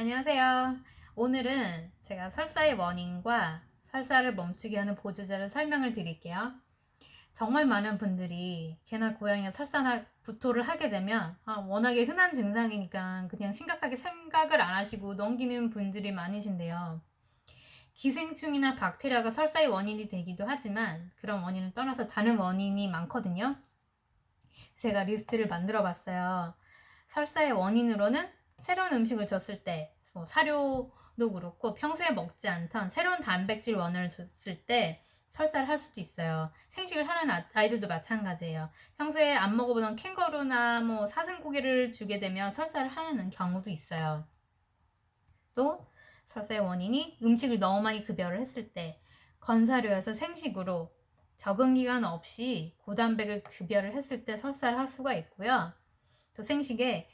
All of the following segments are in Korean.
안녕하세요. 오늘은 제가 설사의 원인과 설사를 멈추게 하는 보조제를 설명을 드릴게요. 정말 많은 분들이 개나 고양이가 설사나 구토를 하게 되면 아, 워낙에 흔한 증상이니까 그냥 심각하게 생각을 안 하시고 넘기는 분들이 많으신데요. 기생충이나 박테리아가 설사의 원인이 되기도 하지만 그런 원인을 떠나서 다른 원인이 많거든요. 제가 리스트를 만들어 봤어요. 설사의 원인으로는 새로운 음식을 줬을 때, 뭐 사료도 그렇고 평소에 먹지 않던 새로운 단백질 원을 줬을 때 설사를 할 수도 있어요. 생식을 하는 아- 아이들도 마찬가지예요. 평소에 안 먹어보던 캥거루나 뭐 사슴고기를 주게 되면 설사를 하는 경우도 있어요. 또 설사의 원인이 음식을 너무 많이 급여를 했을 때 건사료에서 생식으로 적응 기간 없이 고단백을 급여를 했을 때 설사를 할 수가 있고요. 또 생식에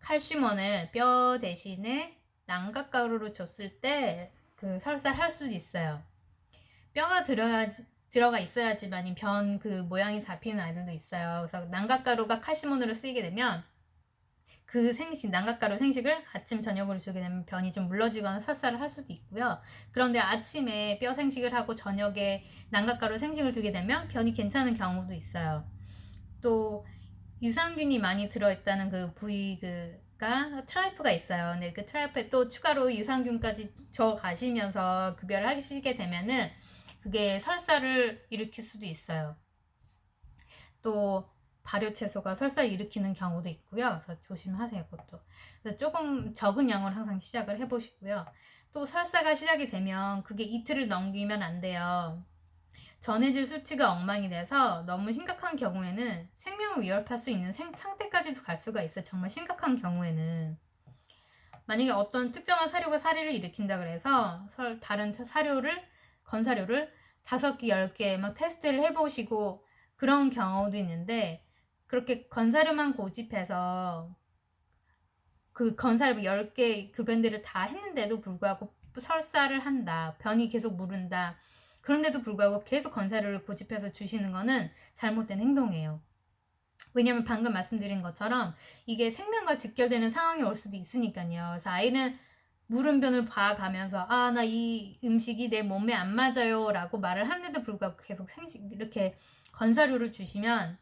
칼슘원을 뼈 대신에 난각가루로 줬을 때그 설사를 할 수도 있어요. 뼈가 들어야지, 들어가 있어야지만 변 그 모양이 잡히는 아이들도 있어요. 그래서 난각가루가 칼슘원으로 쓰이게 되면 그 생식, 난각가루 생식을 아침, 저녁으로 주게 되면 변이 좀 물러지거나 설사를 할 수도 있고요. 그런데 아침에 뼈 생식을 하고 저녁에 난각가루 생식을 두게 되면 변이 괜찮은 경우도 있어요. 또 유산균이 많이 들어있다는 그 부위가 트라이프가 있어요. 근데 그 트라이프에 또 추가로 유산균까지 저 가시면서 급여를 하시게 되면은 그게 설사를 일으킬 수도 있어요. 또 발효 채소가 설사를 일으키는 경우도 있고요. 그래서 조심하세요, 그것도. 그래서 조금 적은 양으로 항상 시작을 해보시고요. 또 설사가 시작이 되면 그게 이틀을 넘기면 안 돼요. 전해질 수치가 엉망이 돼서 너무 심각한 경우에는 생 명을 위협할 수 있는 생- 상태까지도 갈 수가 있어요. 정말 심각한 경우에는. 만약에 어떤 특정한 사료가 사례를 일으킨다 그래서 설- 다른 사료를, 건사료를 다섯 개, 열 개 막 테스트를 해보시고 그런 경우도 있는데 그렇게 건사료만 고집해서 그 건사료 10개 그 브랜드를 다 했는데도 불구하고 설사를 한다. 변이 계속 무른다. 그런데도 불구하고 계속 건사료를 고집해서 주시는 거는 잘못된 행동이에요. 왜냐면 방금 말씀드린 것처럼 이게 생명과 직결되는 상황이 올 수도 있으니까요. 그래서 아이는 물음변을 봐가면서 아, 나 이 음식이 내 몸에 안 맞아요 라고 말을 하는데도 불구하고 계속 생식, 이렇게 건사료를 주시면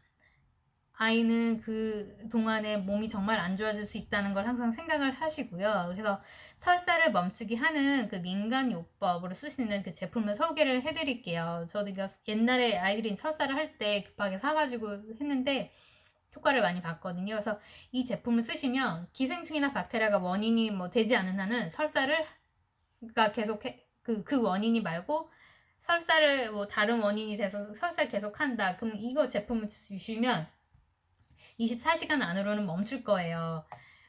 아이는 그 동안에 몸이 정말 안 좋아질 수 있다는 걸 항상 생각을 하시고요. 그래서 설사를 멈추게 하는 그 민간 요법으로 쓸수 있는 그 제품을 소개를 해드릴게요. 저도 옛날에 아이들이 설사를 할 때 급하게 사가지고 했는데 효과를 많이 봤거든요. 그래서 이 제품을 쓰시면 기생충이나 박테리아가 원인이 뭐 되지 않은 한은 설사를 가 계속 해, 그, 그 원인이 말고 설사를 뭐 다른 원인이 돼서 설사를 계속 한다. 그럼 이거 제품을 주시면 24시간 안으로는 멈출 거예요.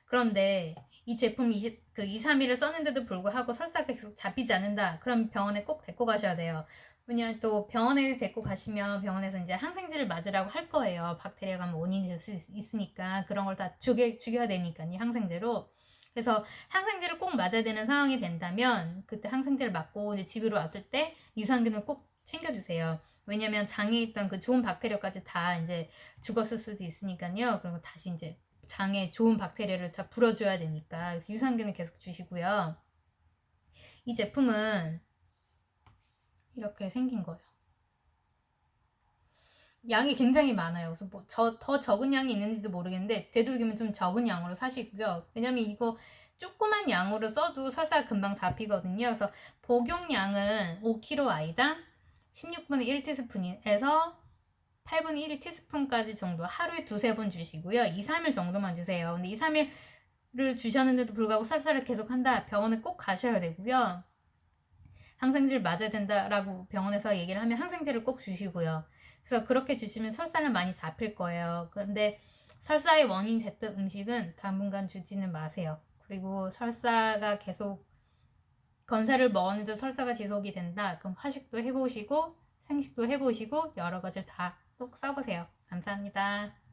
그런데 이 제품 20, 그 2, 3일을 썼는데도 불구하고 설사가 계속 잡히지 않는다. 그럼 병원에 꼭 데리고 가셔야 돼요. 왜냐면 또 병원에 데리고 가시면 병원에서 이제 항생제를 맞으라고 할 거예요. 박테리아가 뭐 원인이 될 수 있으니까 그런 걸 다 죽여, 죽여야 되니까요. 항생제로. 그래서 항생제를 꼭 맞아야 되는 상황이 된다면 그때 항생제를 맞고 이제 집으로 왔을 때 유산균을 꼭 챙겨주세요. 왜냐면 장에 있던 그 좋은 박테리아까지 다 이제 죽었을 수도 있으니까요. 그리고 다시 이제 장에 좋은 박테리아를 다 불어줘야 되니까. 그래서 유산균을 계속 주시고요. 이 제품은 이렇게 생긴 거예요. 양이 굉장히 많아요. 그래서 뭐 저, 더 적은 양이 있는지도 모르겠는데 되도록이면 좀 적은 양으로 사시고요. 왜냐면 이거 조그만 양으로 써도 설사가 금방 잡히거든요. 그래서 복용량은 5kg 아이당 16분의 1티스푼에서 8분의 1 티스푼까지 정도 하루에 두세 번 주시고요. 2, 3일 정도만 주세요. 근데 2, 3일을 주셨는데도 불구하고 설사를 계속 한다. 병원에 꼭 가셔야 되고요. 항생제를 맞아야 된다라고 병원에서 얘기를 하면 항생제를 꼭 주시고요. 그래서 그렇게 주시면 설사는 많이 잡힐 거예요. 그런데 설사의 원인이 됐던 음식은 당분간 주지는 마세요. 그리고 설사가 계속 건사를 먹었는데 설사가 지속이 된다. 그럼 화식도 해보시고 생식도 해보시고 여러 가지를 다 꼭 써보세요. 감사합니다.